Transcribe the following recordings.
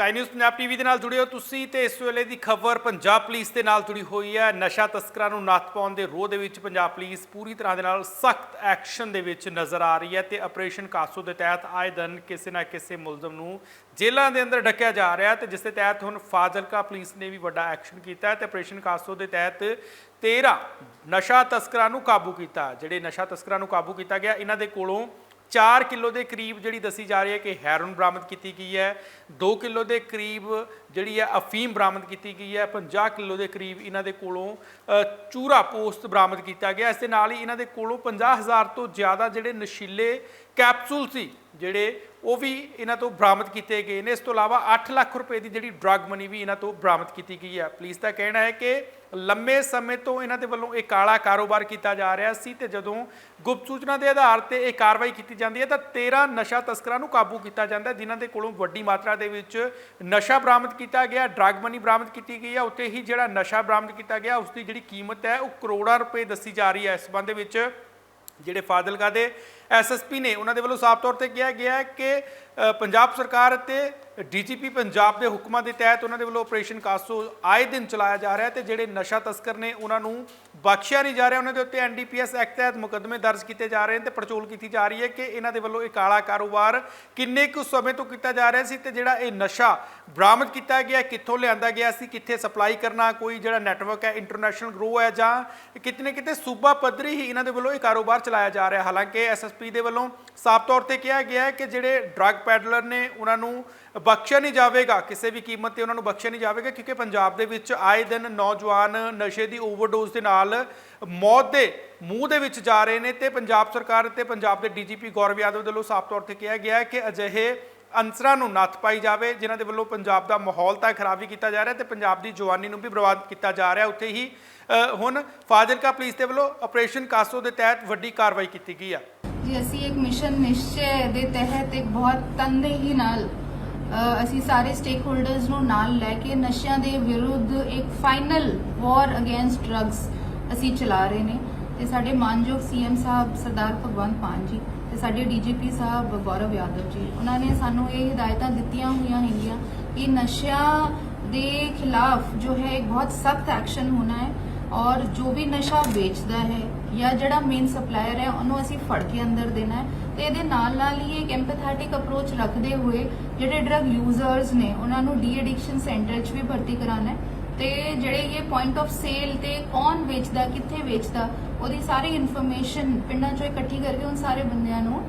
Sky news Punjab TV ਦੇ ਨਾਲ ਜੁੜੇ ਹੋ ਤੁਸੀਂ ਤੇ ਇਸ ਵੇਲੇ ਦੀ ਖਬਰ ਪੰਜਾਬ ਪੁਲਿਸ ਦੇ ਨਾਲ ਜੁੜੀ ਹੋਈ ਹੈ। ਨਸ਼ਾ ਤਸਕਰਾਂ ਨੂੰ ਨੱਥ ਪਾਉਣ ਦੇ ਰੋਹ ਦੇ ਵਿੱਚ ਪੰਜਾਬ ਪੁਲਿਸ ਪੂਰੀ ਤਰ੍ਹਾਂ ਦੇ ਨਾਲ ਸਖਤ ਐਕਸ਼ਨ ਦੇ ਵਿੱਚ ਨਜ਼ਰ ਆ ਰਹੀ ਹੈ ਤੇ ਆਪਰੇਸ਼ਨ ਕਾਸੋ ਦੇ ਤਹਿਤ ਆਏ ਦਿਨ ਕਿਸੇ ਨਾ ਕਿਸੇ ਮੁਲਜ਼ਮ ਨੂੰ ਜੇਲ੍ਹਾਂ ਦੇ ਅੰਦਰ ਡੱਕਿਆ ਜਾ ਰਿਹਾ ਤੇ ਜਿਸ ਦੇ ਤਹਿਤ ਹੁਣ ਫਾਜ਼ਿਲਕਾ ਪੁਲਿਸ ਨੇ ਵੀ ਵੱਡਾ ਐਕਸ਼ਨ ਕੀਤਾ ਹੈ ਤੇ ਆਪਰੇਸ਼ਨ ਕਾਸੋ ਦੇ ਤਹਿਤ 13 ਨਸ਼ਾ ਤਸਕਰਾਂ ਨੂੰ ਕਾਬੂ ਕੀਤਾ, ਜਿਹੜੇ ਨਸ਼ਾ ਤਸਕਰਾਂ ਨੂੰ ਕਾਬੂ ਕੀਤਾ ਗਿਆ, ਇਹਨਾਂ ਦੇ ਕੋਲੋਂ 4 ਕਿਲੋ ਦੇ ਕਰੀਬ ਜਿਹੜੀ ਦੱਸੀ ਜਾ ਰਹੀ ਹੈ ਕਿ ਹੈਰੋਨ ਬਰਾਮਦ ਕੀਤੀ ਗਈ ਹੈ 2 ਕਿਲੋ ਦੇ ਕਰੀਬ ਜਿਹੜੀ ਹੈ ਅਫੀਮ ਬਰਾਮਦ ਕੀਤੀ ਗਈ ਹੈ 50 ਕਿਲੋ ਦੇ ਕਰੀਬ ਇਹਨਾਂ ਦੇ ਕੋਲੋਂ ਚੂਰਾ ਪੋਸਟ ਬਰਾਮਦ ਕੀਤਾ ਗਿਆ। ਇਸ ਦੇ ਨਾਲ ਹੀ ਇਹਨਾਂ ਦੇ ਕੋਲੋਂ 50000 ਤੋਂ ਜ਼ਿਆਦਾ ਜਿਹੜੇ ਨਸ਼ੀਲੇ ਕੈਪਸੂਲ ਸੀ ਜਿਹੜੇ ਉਹ ਵੀ ਇਹਨਾਂ ਤੋਂ ਬਰਾਮਦ ਕੀਤੇ ਗਏ ਨੇ। ਇਸ ਤੋਂ ਇਲਾਵਾ 8 ਲੱਖ ਰੁਪਏ ਦੀ ਜਿਹੜੀ ਡਰੱਗ ਮਨੀ ਵੀ ਇਹਨਾਂ ਤੋਂ ਬਰਾਮਦ ਕੀਤੀ ਗਈ ਹੈ। ਪੁਲਿਸ ਦਾ ਕਹਿਣਾ ਹੈ ਕਿ ਲੰਮੇ ਸਮੇਂ ਤੋਂ ਇਹਨਾਂ ਦੇ ਵੱਲੋਂ ਇਹ ਕਾਲਾ ਕਾਰੋਬਾਰ ਕੀਤਾ ਜਾ ਰਿਹਾ ਸੀ ਤੇ ਜਦੋਂ ਗੁਪਤ ਸੂਚਨਾ ਦੇ ਆਧਾਰ ਤੇ ਇਹ ਕਾਰਵਾਈ ਕੀਤੀ ਜਾਂਦੀ ਹੈ ਤਾਂ 13 ਨਸ਼ਾ ਤਸਕਰਾਂ ਨੂੰ ਕਾਬੂ ਕੀਤਾ ਜਾਂਦਾ ਹੈ, ਜਿਨ੍ਹਾਂ ਦੇ ਕੋਲੋਂ ਵੱਡੀ ਮਾਤਰਾ ਦੇ ਵਿੱਚ ਨਸ਼ਾ ਬਰਾਮਦ ਕੀਤਾ ਗਿਆ ਡਰੱਗ ਮਨੀ ਬਰਾਮਦ ਕੀਤੀ ਗਈ ਹੈ। ਉੱਤੇ ਹੀ ਜਿਹੜਾ ਨਸ਼ਾ ਬਰਾਮਦ ਕੀਤਾ ਗਿਆ ਉਸ ਦੀ ਜਿਹੜੀ ਕੀਮਤ ਹੈ ਉਹ ਕਰੋੜਾਂ ਰੁਪਏ ਦੱਸੀ ਜਾ ਰਹੀ ਹੈ। ਇਸ ਸੰਬੰਧ ਵਿੱਚ ਜਿਹੜੇ ਫਾਜ਼ਿਲਕਾ ਦੇ ਐਸਐਸਪੀ ਨੇ, ਉਹਨਾਂ ਦੇ ਵੱਲੋਂ ਸਾਫ਼ ਤੌਰ ਤੇ ਕਿਹਾ ਗਿਆ ਹੈ ਕਿ ਪੰਜਾਬ ਸਰਕਾਰ ਅਤੇ ਡੀਜੀਪੀ ਪੰਜਾਬ ਦੇ ਹੁਕਮਾਂ ਦੇ ਤਹਿਤ ਉਹਨਾਂ ਦੇ ਵੱਲੋਂ ਆਪਰੇਸ਼ਨ ਕਾਸੋ ਆਏ ਦਿਨ ਚਲਾਇਆ ਜਾ ਰਿਹਾ ਹੈ ਤੇ ਜਿਹੜੇ ਨਸ਼ਾ ਤਸਕਰ ਨੇ, ਉਹਨਾਂ ਨੂੰ ਬਖਸ਼ਿਆ ਨਹੀਂ ਜਾ ਰਿਹਾ, ਉਹਨਾਂ ਦੇ ਉੱਤੇ ਐਨਡੀਪੀਐਸ ਐਕਟ ਤਹਿਤ ਮੁਕੱਦਮੇ ਦਰਜ ਕੀਤੇ ਜਾ ਰਹੇ ਨੇ ਤੇ ਪੜਚੋਲ ਕੀਤੀ ਜਾ ਰਹੀ ਹੈ ਕਿ ਇਹਨਾਂ ਦੇ ਵੱਲੋਂ ਇਹ ਕਾਲਾ ਕਾਰੋਬਾਰ ਕਿੰਨੇ ਕੁ ਸਮੇਂ ਤੋਂ ਕੀਤਾ ਜਾ ਰਿਹਾ ਸੀ ਤੇ ਜਿਹੜਾ ਇਹ ਨਸ਼ਾ ਬਰਾਮਦ ਕੀਤਾ ਗਿਆ, ਕਿੱਥੋਂ ਲਿਆਂਦਾ ਗਿਆ ਸੀ, ਕਿੱਥੇ ਸਪਲਾਈ ਕਰਨਾ, ਕੋਈ ਜਿਹੜਾ ਨੈਟਵਰਕ ਹੈ ਇੰਟਰਨੈਸ਼ਨਲ ਗਰੋ ਹੈ ਜਾਂ ਕਿਤਨੇ ਕਿਤੇ ਸੂਬਾ ਪੱਧਰੀ ਹੀ ਇਹਨਾਂ ਦੇ ਵੱਲੋਂ ਇਹ ਕਾਰੋਬਾਰ ਚਲਾਇਆ ਜਾ ਰਿਹਾ। ਹਾਲਾਂਕਿ ਐਸਐਸਪੀ ਦੇ ਵੱਲੋਂ ਸਾਫ਼ ਤੌਰ ਤੇ ਕਿਹਾ ਗਿਆ ਹੈ ਕਿ ਜਿਹੜੇ ਡਰੱਗ ਪੈਡਲਰ ਨੇ, ਉਹਨਾਂ ਨੂੰ ਬਖਸ਼ਿਆ ਨਹੀਂ ਜਾਵੇਗਾ, ਕਿਸੇ ਵੀ ਕੀਮਤ ਤੇ ਉਹਨਾਂ ਨੂੰ ਬਖਸ਼ਿਆ ਨਹੀਂ ਜਾਵੇਗਾ, ਕਿਉਂਕਿ ਪੰਜਾਬ ਦੇ ਵਿੱਚ ਆਏ ਦਿਨ ਨੌਜਵਾਨ ਨਸ਼ੇ ਦੀ ਓਵਰਡੋਜ਼ ਦੇ ਨਾਲ ਮੌਤ ਦੇ ਮੂੰਹ ਦੇ ਵਿੱਚ ਜਾ ਰਹੇ ਨੇ ਤੇ ਪੰਜਾਬ ਸਰਕਾਰ ਤੇ ਪੰਜਾਬ ਦੇ ਡੀਜੀਪੀ ਗੌਰਵ ਯਾਦਵ ਵੱਲੋਂ ਸਾਫ਼ ਤੌਰ ਤੇ ਕਿਹਾ ਗਿਆ ਹੈ ਕਿ ਅਜਿਹੇ ਅਨਸਰਾਂ ਨੂੰ ਨੱਥ ਪਾਈ ਜਾਵੇ, ਜਿਨ੍ਹਾਂ ਦੇ ਵੱਲੋਂ ਪੰਜਾਬ ਦਾ ਮਾਹੌਲ ਤਾਂ ਖਰਾਬ ਵੀ ਕੀਤਾ ਜਾ ਰਿਹਾ ਤੇ ਪੰਜਾਬ ਦੀ ਜਵਾਨੀ ਨੂੰ ਵੀ ਬਰਬਾਦ ਕੀਤਾ ਜਾ ਰਿਹਾ। ਉੱਥੇ ਹੀ ਹੁਣ ਫਾਜ਼ਿਲਕਾ ਪੁਲਿਸ ਦੇ ਵੱਲੋਂ ਆਪਰੇਸ਼ਨ ਕਾਸੋ ਦੇ ਤਹਿਤ ਵੱਡੀ ਕਾਰਵਾਈ ਕੀਤੀ ਗਈ ਆ। ਜੀ, ਅਸੀਂ ਇੱਕ ਮਿਸ਼ਨ ਨਿਸ਼ਚੈ ਦੇ ਤਹਿਤ ਇੱਕ ਬਹੁਤ ਤੰਦੇਹੀ ਨਾਲ ਅਸੀਂ ਸਾਰੇ ਸਟੇਕ ਹੋਲਡਰਸ ਨੂੰ ਨਾਲ ਲੈ ਕੇ ਨਸ਼ਿਆਂ ਦੇ ਵਿਰੁੱਧ ਇੱਕ ਫਾਈਨਲ ਵਾਰ ਅਗੇਂਸਟ ਡਰੱਗਸ ਅਸੀਂ ਚਲਾ ਰਹੇ ਨੇ। ਤੇ ਸਾਡੇ ਮਾਨਯੋਗ ਸੀਐਮ ਸਾਹਿਬ ਸਰਦਾਰ ਭਗਵੰਤ ਮਾਨ ਜੀ ਤੇ ਸਾਡੇ ਡੀਜੀਪੀ ਸਾਹਿਬ ਗੌਰਵ ਯਾਦਵ ਜੀ, ਉਹਨਾਂ ਨੇ ਸਾਨੂੰ ਇਹ ਹਦਾਇਤਾਂ ਦਿੱਤੀਆਂ ਹੋਈਆਂ ਹੈਗੀਆਂ ਕਿ ਨਸ਼ਿਆਂ ਦੇ ਖਿਲਾਫ ਜੋ ਹੈ ਇੱਕ ਬਹੁਤ ਸਖਤ ਐਕਸ਼ਨ ਹੋਣਾ ਹੈ। ਔਰ ਜੋ ਵੀ ਨਸ਼ਾ ਵੇਚਦਾ ਹੈ ਜਾਂ ਜਿਹੜਾ ਮੇਨ ਸਪਲਾਇਰ ਹੈ, ਉਹਨੂੰ ਅਸੀਂ ਫੜ ਕੇ ਅੰਦਰ ਦੇਣਾ ਹੈ। ਤੇ ਇਹਦੇ ਨਾਲ ਨਾਲ ਹੀ ਇੱਕ ਐਮਪੈਥੈਟਿਕ ਅਪਰੋਚ ਰੱਖਦੇ ਹੋਏ ਜਿਹੜੇ ਡਰਗ ਯੂਜ਼ਰਸ ਨੇ, ਉਹਨਾਂ ਨੂੰ ਡੀ ਐਡਿਕਸ਼ਨ ਸੈਂਟਰ 'ਚ ਵੀ ਭਰਤੀ ਕਰਾਉਣਾ ਹੈ। ਤੇ ਜਿਹੜੇ ਇਹ ਪੁਆਇੰਟ ਆਫ ਸੇਲ ਤੇ ਕੌਣ ਵੇਚਦਾ, ਕਿੱਥੇ ਵੇਚਦਾ, ਉਹਦੀ ਸਾਰੀ ਇਨਫੋਰਮੇਸ਼ਨ ਪਿੰਡਾਂ 'ਚੋਂ ਇਕੱਠੀ ਕਰਕੇ ਉਹਨਾਂ ਸਾਰੇ ਬੰਦਿਆਂ ਨੂੰ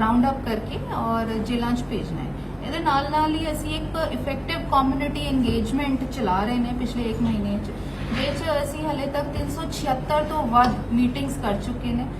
ਰਾਉਂਡ ਅਪ ਕਰਕੇ ਔਰ ਜੇਲ੍ਹਾਂ 'ਚ ਭੇਜਣਾ ਹੈ। ਇਹਦੇ ਨਾਲ ਨਾਲ ਹੀ ਅਸੀਂ ਇੱਕ ਇਫੈਕਟਿਵ ਕਮਿਊਨਿਟੀ ਇੰਗੇਜਮੈਂਟ ਚਲਾ ਰਹੇ ਨੇ ਪਿਛਲੇ 1 ਮਹੀਨੇ 'ਚ। ਜਿਸ 'ਚ ਅਸੀਂ ਹਲੇ ਤੱਕ 376 ਤੋਂ ਵੱਧ ਮੀਟਿੰਗਸ ਕਰ ਚੁੱਕੇ ਨੇ।